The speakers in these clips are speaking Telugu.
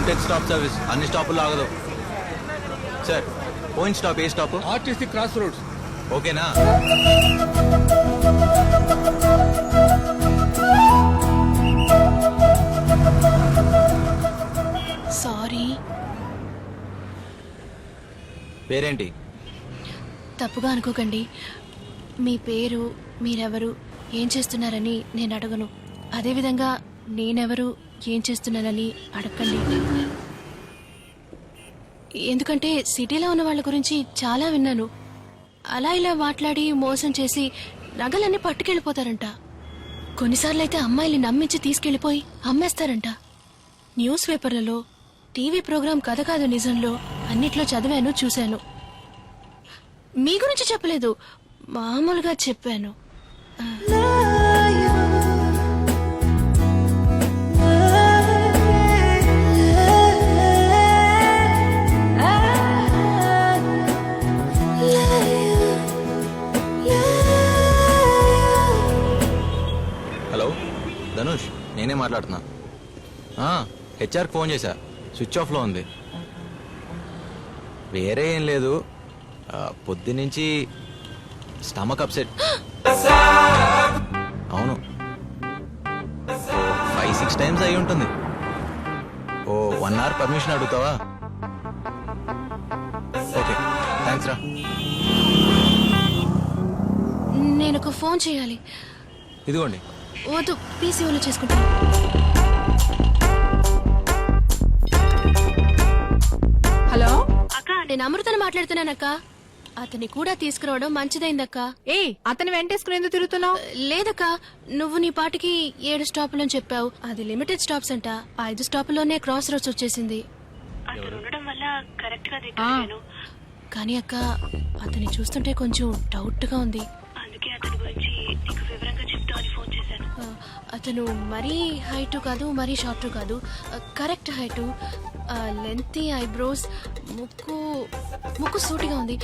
లిమిటెడ్ స్టాప్ సర్వీస్ అన్ని స్టాపుల్లో ఆగదు సార్ పోయిన స్టాప్ ఏ స్టాప్ ఆర్టీసీ క్రాస్ రోడ్స్ ఓకేనా? సారీ పేరేంటి? తప్పుగా అనుకోకండి. మీ పేరు మీరెవరు ఏం చేస్తున్నారని నేను అడగను. అదేవిధంగా నేనెవరు? ఏం చేస్తున్నానని అడగండి ఎందుకంటే సిటీలో ఉన్న వాళ్ళ గురించి చాలా విన్నాను. అలా ఇలా మాట్లాడి మోసం చేసి నగలన్నీ పట్టుకెళ్ళిపోతారంట. కొన్నిసార్లు అయితే అమ్మాయిల్ని నమ్మించి తీసుకెళ్ళిపోయి అమ్మేస్తారంట. న్యూస్ పేపర్లలో టీవీ ప్రోగ్రాం కథ కాదు నిజంలో అన్నిట్లో చదివాను చూశాను. మీ గురించి చెప్పలేదు మామూలుగా చెప్పాను. నేనే మాట్లాడుతున్నా. హెచ్ఆర్కి ఫోన్ చేశా. స్విచ్ ఆఫ్లో ఉంది. వేరే ఏం లేదు. పొద్దునుంచి స్టమక్ అప్సెట్. అవును. ఫైవ్ సిక్స్ టైమ్స్ అయి ఉంటుంది. ఓ వన్ అవర్ పర్మిషన్ అడుగుతావా? ఓకే థ్యాంక్స్ రా. నేను ఒక ఫోన్ చేయాలి. ఇదిగోండి. వద్దు పీసీఓలో చేసుకుంటాను హలో? అక్క. నేను అమృతను మాట్లాడుతున్నానక్క. అతన్ని కూడా తీసుకురావడం మంచిదైందక్క. ఏ అతని వెంటేసుకుని ఎందుకు తిరుగుతున్నావు? లేదక్క నువ్వు నీ పాటికి ఏడు స్టాపులు అని చెప్పావు. అది లిమిటెడ్ స్టాప్స్ అంట. ఐదు స్టాపుల్లోనే క్రాస్ రోడ్స్ వచ్చేసింది. కానీ అక్క అతన్ని చూస్తుంటే కొంచెం డౌట్గా ఉంది. ఆ, అతను మరీ హైట్ కాదు మరీ షార్ట్ కాదు. కరెక్ట్ హైట్ లెంతీ ఐబ్రోస్ ముక్కు ముక్కు సూటిగా ఉంది.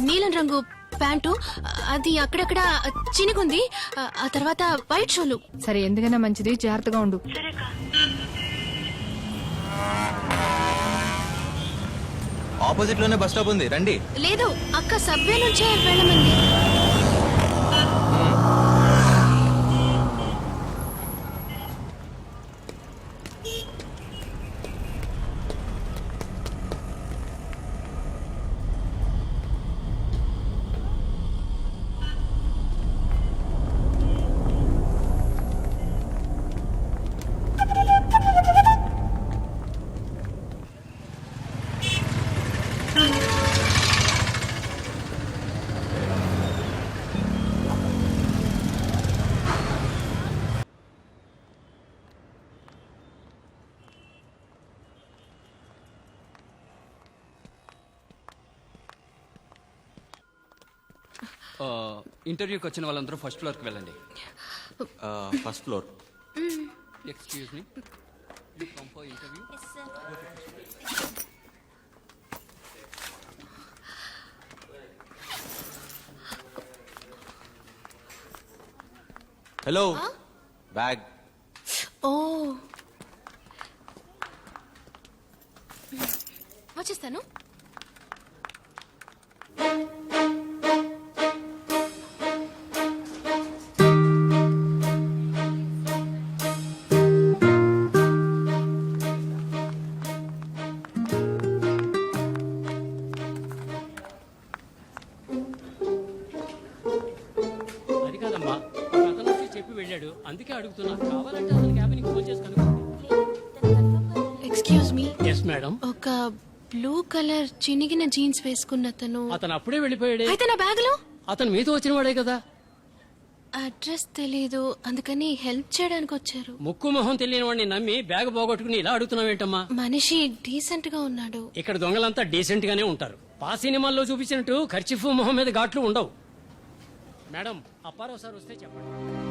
నీలం రంగు ప్యాంటు అది అక్కడక్కడ చినుకుంది ఆ, ఆ తర్వాత వైట్ షోలు. సరే ఎందుకైనా మంచిది జాగ్రత్తగా ఉండు. ఆపోజిట్లోనే బస్ స్టాప్ ఉంది. రండి. లేదు అక్క సబ్వే నుంచే వెళ్ళమంది ఇంటర్వ్యూకి వచ్చిన వాళ్ళందరూ ఫస్ట్ ఫ్లోర్కి వెళ్ళండి. First floor. Excuse me interview hello bag ఓ వచ్చేస్తాను అందుకే అడుగుతున్నా కావాలంటే అతని క్యాబిన్కి ఫోన్ చేసి ఎక్స్క్యూజ్ మీ ఎస్ మేడం ఒక బ్లూ కలర్ చినిగిన జీన్స్ వేసుకున్న అతను. అతను అప్పుడే వెళ్ళిపోయాడే. అయితే నా బ్యాగ్లో? అతను మీతో వచ్చిన వాడే కదా. అడ్రస్ తెలీదు. అందుకని హెల్ప్ చేయడానికి వచ్చారు. ముక్కు మొహం తెలియని వాడిని నమ్మి బ్యాగ్ పోగొట్టుకుని ఇలా అడుగుతున్నావేంటమ్మా మనిషి డీసెంట్గా ఉన్నాడు. ఇక్కడ దొంగలంతా డీసెంట్ గానే ఉంటారు. పా సినిమాల్లో చూపించినట్టు ఖర్చిఫ్ మొహం మీద ఘాట్లు ఉండవు. మేడం అప్పారావు సార్ వస్తే చెప్పండి.